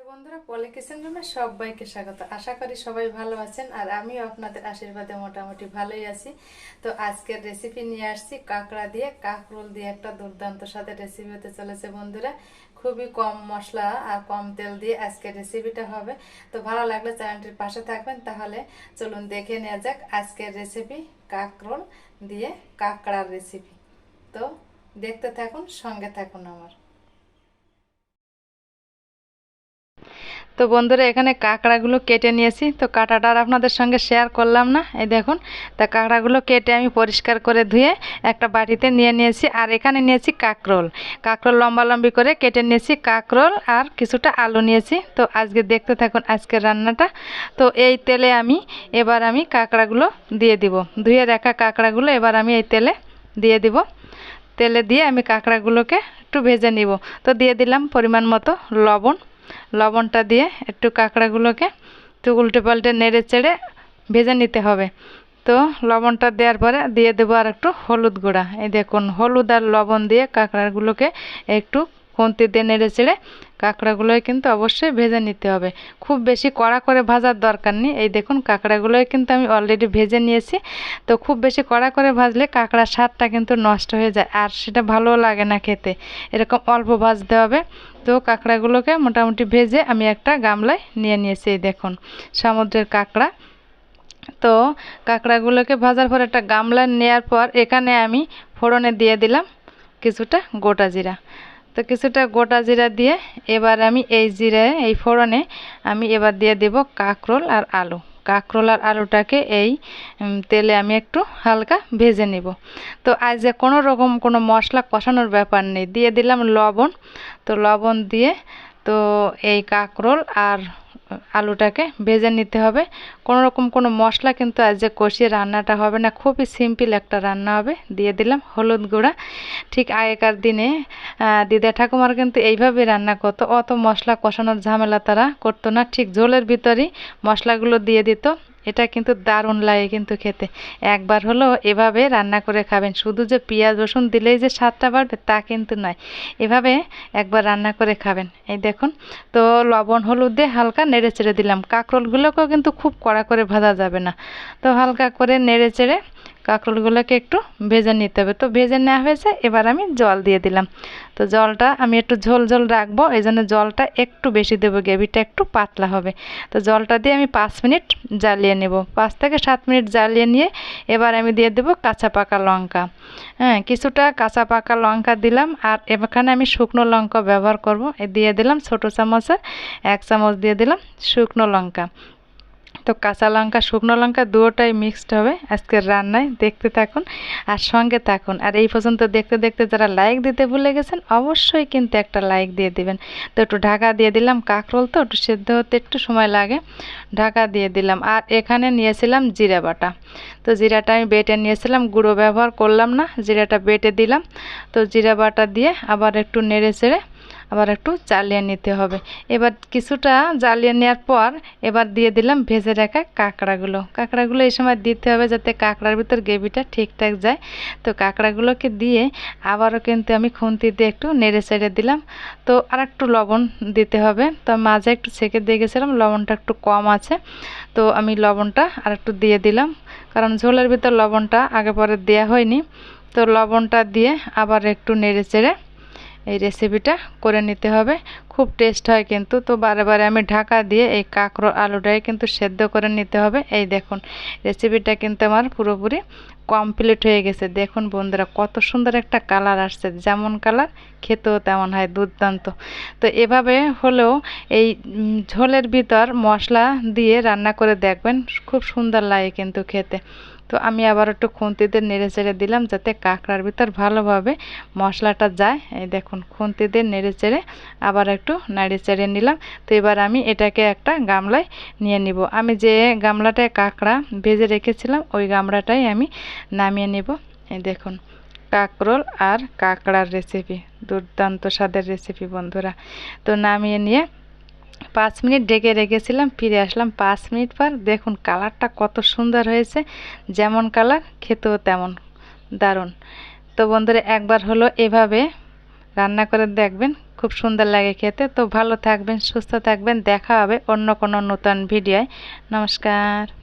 বন্ধুরা পলি কিচেন রুমে সবাইকে স্বাগত। আশা করি সবাই ভালো আছেন আর আমিও আপনাদের আশীর্বাদে মোটামুটি ভালোই আছি। তো আজকের রেসিপি নিয়ে আসছি কাঁকড়া দিয়ে, কাঁকরোল দিয়ে একটা দুর্দান্ত স্বাদের রেসিপি হতে চলেছে বন্ধুরা। খুবই কম মশলা আর কম তেল দিয়ে আজকের রেসিপিটা হবে। তো ভালো লাগলে চ্যানেলটির পাশে থাকবেন, তাহলে চলুন দেখে নেওয়া যাক আজকের রেসিপি কাঁকরোল দিয়ে কাঁকড়ার রেসিপি তো দেখতে থাকুন, সঙ্গে থাকুন আমার। তো বন্ধুরা, এখানে কাঁকড়াগুলো কেটে নিয়েছি। তো কাঁটাটা আর আপনাদের সঙ্গে শেয়ার করলাম না। এই দেখুন, তা কাঁকড়াগুলো কেটে আমি পরিষ্কার করে ধুয়ে একটা বাটিতে নিয়ে নিয়েছি আর এখানে নিয়েছি কাঁকরোল। কাঁকরোল লম্বা লম্বি করে কেটে নিয়েছি কাঁকরোল আর কিছুটা আলু নিয়েছি। তো আজকে দেখতে থাকুন আজকের রান্নাটা। তো এই তেলে আমি, এবার আমি কাঁকড়াগুলো দিয়ে দিব। ধুয়ে রাখা কাঁকড়াগুলো এবার আমি এই তেলে দিয়ে দিব। তেলে দিয়ে আমি কাঁকড়াগুলোকে একটু ভেজে নিব। তো দিয়ে দিলাম পরিমাণ মতো লবণ। লবণটা দিয়ে একটু কাঁকড়াগুলোকে তো উল্টে পাল্টে নেড়ে চেড়ে ভেজে নিতে হবে। তো লবণটা দেওয়ার পরে দিয়ে দেবো আর একটু হলুদ গুঁড়া। এই দেখুন, হলুদ আর লবণ দিয়ে কাঁকড়াগুলোকে একটু খুন্তি দিয়ে নেড়ে চেড়ে কাঁকড়াগুলোই কিন্তু অবশ্যই ভেজে নিতে হবে। খুব বেশি কড়া করে ভাজার দরকার নেই। এই দেখুন কাঁকড়াগুলোই কিন্তু আমি অলরেডি ভেজে নিয়েছি। তো খুব বেশি কড়া করে ভাজলে কাঁকড়ার স্বাদটা কিন্তু নষ্ট হয়ে যায় আর সেটা ভালোও লাগে না খেতে। এরকম অল্প ভাজতে হবে। তো কাঁকড়াগুলোকে মোটামুটি ভেজে আমি একটা গামলায় নিয়ে নিয়েছি, এই দেখুন, সমুদ্রের কাঁকড়া। তো কাঁকড়াগুলোকে ভাজার পর একটা গামলা নেওয়ার পর এখানে আমি ফোড়নে দিয়ে দিলাম কিছুটা গোটা জিরা। তো কিছুটা গোটা জিরা দিয়ে এবার আমি এই জিরে, এই ফোড়নে আমি এবার দিয়ে দেব কাঁকরোল আর আলু। কাঁকরোল আর আলুটাকে এই তেলে আমি একটু হালকা ভেজে নেব। তো আজ কোনো রকম কোনো মশলা কষানোর ব্যাপার নেই। দিয়ে দিলাম লবণ। তো লবণ দিয়ে তো এই কাঁকরোল আর আলুটাকে ভেজে নিতে হবে। কোনো রকম কোনো মশলা কিন্তু আজ যে কষিয়ে রান্নাটা হবে না, খুবই সিম্পল একটা রান্না হবে। দিয়ে দিলাম হলুদ গুঁড়া। ঠিক আগেকার দিনে দিদা ঠাকুমার কিন্তু এইভাবে রান্না করতো। অত মশলা কষানোর ঝামেলা তারা করতো না। ঠিক ঝোলের ভিতরেই মশলাগুলো দিয়ে দিত। এটা কিন্তু দারুণ লাগে কিন্তু খেতে। একবার হলো এভাবে রান্না করে খাবেন। শুধু যে পেঁয়াজ, রসুন দিলেই যে স্বাদটা বাড়বে তা কিন্তু নয়। এভাবে একবার রান্না করে খাবেন। এই দেখুন, তো লবণ, হলুদ দিয়ে হালকা নেড়ে চেড়ে দিলাম। কাঁকরোলগুলোকেও কিন্তু খুব কড়া করে ভাজা যাবে না। তো হালকা করে নেড়ে চেড়ে কাঁকরোলগুলোকে একটু ভেজে নিতে হবে। তো ভেজে নেওয়া হয়েছে, এবার আমি জল দিয়ে দিলাম। তো জলটা আমি একটু ঝোল ঝোল রাখব, এই জন্য জলটা একটু বেশি দেবো, গ্রেভিটা একটু পাতলা হবে। তো জলটা দিয়ে আমি পাঁচ মিনিট জ্বালিয়ে নেব। পাঁচ থেকে সাত মিনিট জ্বালিয়ে নিয়ে এবার আমি দিয়ে দেবো কাঁচা পাকা লঙ্কা। হ্যাঁ কিছুটা কাঁচা পাকা লঙ্কা দিলাম, আর এখানে আমি শুকনো লঙ্কা ব্যবহার করব। দিয়ে দিলাম ছোটো চামচের এক চামচ দিয়ে দিলাম শুকনো লঙ্কা। তো কাঁচা লঙ্কা, শুকনো লঙ্কা দুটোটাই মিক্সড হবে আজকের রান্নায়। দেখতে থাকুন আর সঙ্গে থাকুন। আর এই পর্যন্ত দেখতে দেখতে যারা লাইক দিতে ভুলে গেছেন, অবশ্যই কিন্তু একটা লাইক দিয়ে দিবেন। তো একটু ঢাকা দিয়ে দিলাম কাঁকরোল তো, একটু সেদ্ধ হতে একটু সময় লাগে। ঢাকা দিয়ে দিলাম। আর এখানে নিয়েছিলাম জিরা বাটা। তো জিরাটা আমি বেটে নিয়েছিলাম, গুঁড়ো ব্যবহার করলাম না, জিরাটা বেটে দিলাম। তো জিরা বাটা দিয়ে আবার একটু নেড়ে চেড়ে আবার একটু জ্বালিয়ে নিতে হবে। এবার কিছুটা জ্বালিয়ে নেওয়ার পর এবার দিয়ে দিলাম ভেজে রাখা কাঁকড়াগুলো। কাঁকড়াগুলো এই সময় দিতে হবে যাতে কাঁকড়ার ভিতর গ্রেভিটা ঠিকঠাক যায়। তো কাঁকড়াগুলোকে দিয়ে আবারও কিন্তু আমি খুন্তি দিয়ে একটু নেড়ে চেড়ে দিলাম। তো আর একটু লবণ দিতে হবে। তো মাঝে একটু ছেঁকে দিয়ে গেছিলাম, লবণটা একটু কম আছে। তো আমি লবণটা আর একটু দিয়ে দিলাম। কারণ ঝোলের ভিতর লবণটা আগে পরে দেওয়া হয়নি। তো লবণটা দিয়ে আবার একটু নেড়ে চেড়ে এই রেসিপিটা করে নিতে হবে। খুব টেস্ট হয় কিন্তু, তো বারে বারে আমি ঢাকা দিয়ে এই কাঁকড়ো আলুটাই কিন্তু সেদ্ধ করে নিতে হবে। এই দেখুন রেসিপিটা কিন্তু আমার পুরোপুরি কমপ্লিট হয়ে গেছে। দেখুন বন্ধুরা, কত সুন্দর একটা কালার আসছে। যেমন কালার খেতেও তেমন হয়, দুর্দান্ত। তো এভাবে হলেও এই ঝোলের ভিতর মশলা দিয়ে রান্না করে দেখবেন, খুব সুন্দর লাগে কিন্তু খেতে। তো আমি আবার একটু খুন্তিতে নেড়ে চেড়ে দিলাম যাতে কাঁকড়ার ভিতর ভালোভাবে মশলাটা যায়। এই দেখুন খুন্তিতে নেড়ে চেড়ে আবার একটু নাড়িয়ে চেড়ে নিলাম। তো এবার আমি এটাকে একটা গামলায় নিয়ে নিব। আমি যে গামলাটায় কাঁকড়া ভেজে রেখেছিলাম, ওই গামলাটাই আমি নামিয়ে নেব। এই দেখুন, কাঁকরোল আর কাঁকড়ার রেসিপি দুর্দান্ত স্বাদের রেসিপি বন্ধুরা। তো নামিয়ে নিয়ে পাঁচ মিনিট ডেকে রেখেছিলাম, ফিরে আসলাম পাঁচ মিনিট পর। দেখুন, কালারটা কত সুন্দর হয়েছে। যেমন কালার, খেতেও তেমন। দারুণ। তো বন্ধুরা, একবার হলো এভাবে রান্না করে দেখবেন, খুব সুন্দর লাগে খেতে। তো ভালো থাকবেন, সুস্থ থাকবেন। দেখা হবে অন্য কোনো নতুন ভিডিওয়। নমস্কার।